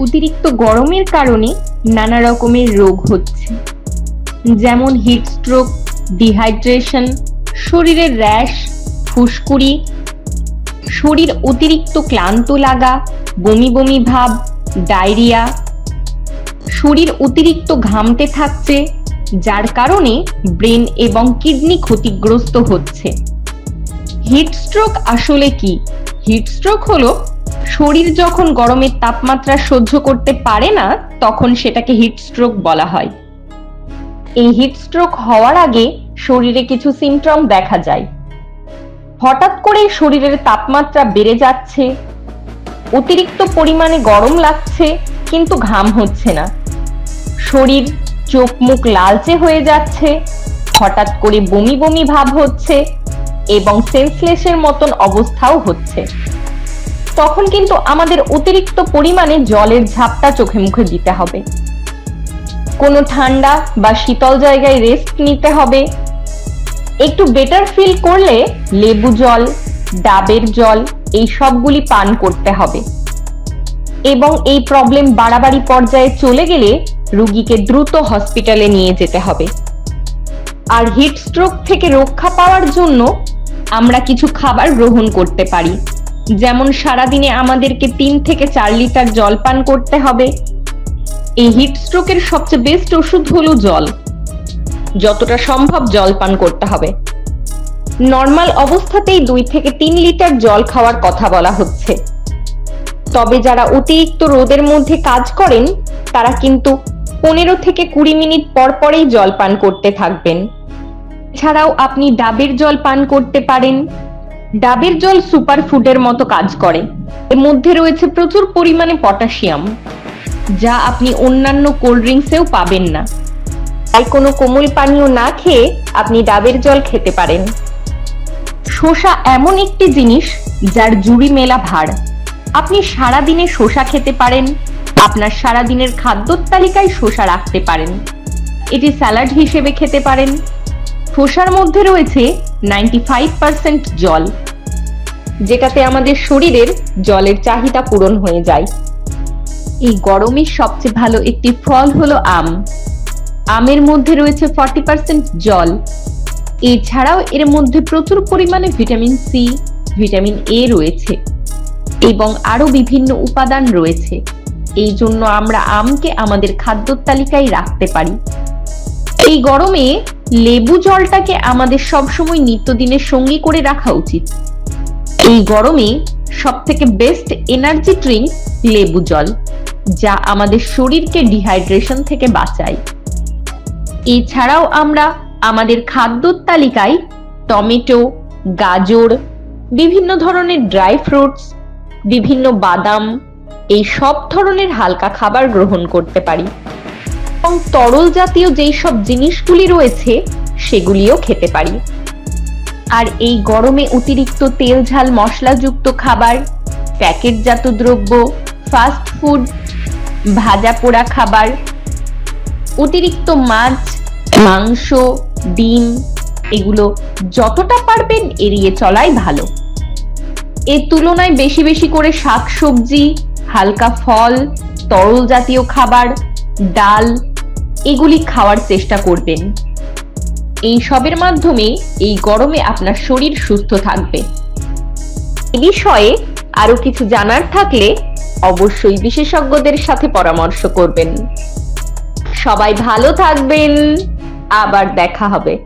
অতিরিক্ত গরমের কারণে নানা রকমের রোগ হচ্ছে। যেমন হিট স্ট্রোক ডিহাইড্রেশন শরীরের র্যাশ, ফুসকুড়ি, শরীর অতিরিক্ত ক্লান্ত লাগা, বমি বমি ভাব, ডায়রিয়া, শরীর অতিরিক্ত ঘামতে থাকছে, যার কারণে ব্রেন এবং কিডনি ক্ষতিগ্রস্ত হচ্ছে। হিট স্ট্রোক আসলে কি? হিট স্ট্রোক হলো শরীর যখন গরমের তাপমাত্রা সহ্য করতে পারে না, তখন সেটাকে হিট স্ট্রোক বলা হয়। এই হিট স্ট্রোক হওয়ার আগে শরীরে কিছু সিমটম দেখা যায়। হঠাৎ করে শরীরের তাপমাত্রা বেড়ে যাচ্ছে, অতিরিক্ত পরিমাণে গরম লাগছে, কিন্তু ঘাম হচ্ছে না। শরীর চোখ মুখ লালচে হয়ে যাচ্ছে, হঠাৎ করে বমি বমি ভাব হচ্ছে এবং সেন্সলেসের মতন অবস্থাও হচ্ছে। তখন কিন্তু আমাদের অতিরিক্ত পরিমাণে জলের ঝাপটা চোখে মুখে দিতে হবে। কোনো ঠান্ডা বা শীতল জায়গায় রেস্ট নিতে হবে। একটু বেটার ফিল করলে লেবু জল, ডাবের জল, এই সবগুলি পান করতে হবে। এবং এই প্রবলেম বাড়াবাড়ি পর্যায়ে চলে গেলে রুগীকে দ্রুত হসপিটালে নিয়ে যেতে হবে। আর হিট স্ট্রোক থেকে রক্ষা পাওয়ার জন্য আমরা কিছু খাবার গ্রহণ করতে পারি। যেমন সারাদিনে আমাদেরকে তিন থেকে চার লিটার জল পান করতে হবে। এই হিট স্ট্রোকের সবচেয়ে বেস্ট ওষুধ হলো জল। যতটা সম্ভব জল পান করতে হবে। নর্মাল অবস্থাতেই দুই থেকে তিন লিটার জল খাওয়ার কথা বলা হচ্ছে। তবে যারা অতিরিক্ত রোদের মধ্যে কাজ করেন, তারা কিন্তু পনেরো থেকে কুড়ি মিনিট পর পরেই জল পান করতে থাকবেন। এছাড়াও আপনি ডাবের জল পান করতে পারেন। ডাবের জল সুপার ফুডের মতো কাজ করে। এর মধ্যে রয়েছে প্রচুর পরিমাণে পটাশিয়াম, যা আপনি অন্যান্য কোল্ড ড্রিঙ্কসেও পাবেন না। তাই কোনো কোমল পানীয় না খেয়ে আপনি ডাবের জল খেতে পারেন। শসা এমন একটি জিনিস যার জুড়ি মেলা ভার। আপনি সারাদিনে শসা খেতে পারেন, আপনার সারাদিনের খাদ্য তালিকায় শসা রাখতে পারেন। এটি স্যালাড হিসেবে খেতে পারেন। শসার মধ্যে রয়েছে নাইনটি ফাইভ পার্সেন্ট জল। যেটাতে আমাদের শরীরের জলের চাহিদা পূরণ হয়ে যায়। এই গরমের সবচেয়ে ভালো একটি ফল হলো আম। আমের মধ্যে রয়েছে ফর্টি পার্সেন্ট জল। এছাড়াও এর মধ্যে প্রচুর পরিমাণে ভিটামিন সি ভিটামিন এ রয়েছে এবং আরও বিভিন্ন উপাদান রয়েছে। এই জন্য আমরা আমকে আমাদের খাদ্যর তালিকায় রাখতে পারি। এই গরমে লেবু জলটাকে আমাদের সবসময় নিত্যদিনের সঙ্গী করে রাখা উচিত। এই গরমে সব থেকে বেস্ট এনার্জি ড্রিঙ্ক লেবু জল, যা আমাদের শরীরকে ডিহাইড্রেশন থেকে বাঁচায়। এছাড়াও আমরা আমাদের খাদ্য তালিকায় টমেটো, গাজর, বিভিন্ন ধরনের ড্রাই ফ্রুটস বিভিন্ন বাদাম, এই সব ধরনের হালকা খাবার গ্রহণ করতে পারি। এবং তরল জাতীয় যেই সব জিনিসগুলি রয়েছে, সেগুলিও খেতে পারি। আর এই গরমে অতিরিক্ত তেল ঝাল মশলাযুক্ত খাবার, প্যাকেটজাত দ্রব্য ফাস্ট ফুড ভাজা পোড়া খাবার, অতিরিক্ত মাছ, মাংস, ডিম, এগুলো যতটা পারবেন এড়িয়ে চলাই ভালো। এর তুলনায় বেশি বেশি করে শাক সবজি হালকা ফল, তরল জাতীয় খাবার, ডাল, এগুলি খাওয়ার চেষ্টা করবেন। এই সবের মাধ্যমে এই গরমে আপনার শরীর সুস্থ থাকবে। এ বিষয়ে আরও কিছু জানার থাকলে অবশ্যই বিশেষজ্ঞদের সাথে পরামর্শ করবেন। সবাই ভালো থাকবেন। আবার দেখা হবে।